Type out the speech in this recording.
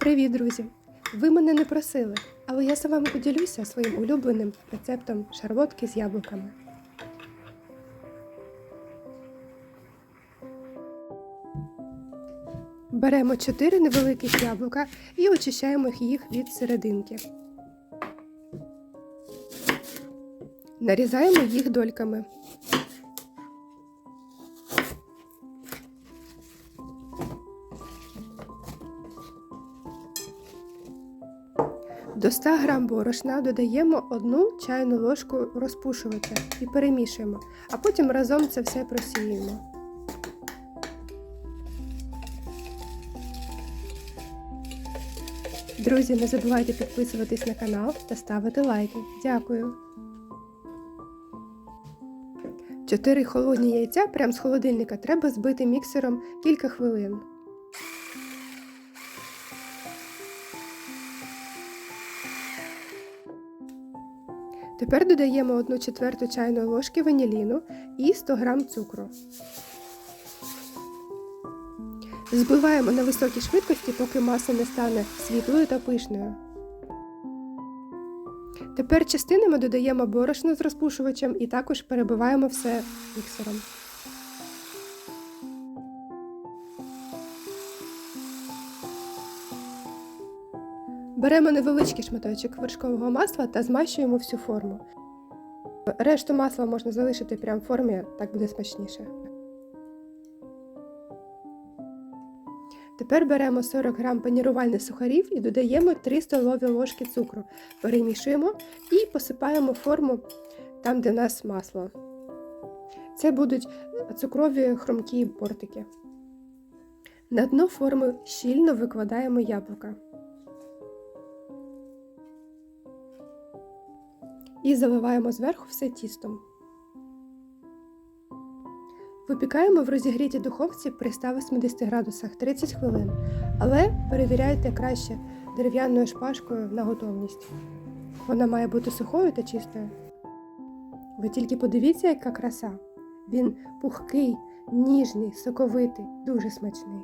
Привіт, друзі! Ви мене не просили, але я з вами поділюся своїм улюбленим рецептом шарлотки з яблуками. Беремо 4 невеликих яблука і очищаємо їх від серединки. Нарізаємо їх дольками. До 100 г борошна додаємо 1 чайну ложку розпушувача і перемішуємо, а потім разом це все просіюємо. Друзі, не забувайте підписуватись на канал та ставити лайки. Дякую. 4 холодні яйця прямо з холодильника треба збити міксером кілька хвилин. Тепер додаємо 1 четверту чайної ложки ваніліну і 100 г цукру. Збиваємо на високій швидкості, поки маса не стане світлою та пишною. Тепер частинами додаємо борошно з розпушувачем і також перебиваємо все міксером. Беремо невеличкий шматочок вершкового масла та змащуємо всю форму. Решту масла можна залишити прямо в формі, так буде смачніше. Тепер беремо 40 г панірувальних сухарів і додаємо 3 столові ложки цукру. Перемішуємо і посипаємо форму там, де в нас масло. Це будуть цукрові хрумкі бортики. На дно форми щільно викладаємо яблука. І заливаємо зверху все тістом. Випікаємо в розігрітій духовці при 180 градусах 30 хвилин, але перевіряйте краще дерев'яною шпажкою на готовність. Вона має бути сухою та чистою. Ви тільки подивіться, яка краса. Він пухкий, ніжний, соковитий, дуже смачний.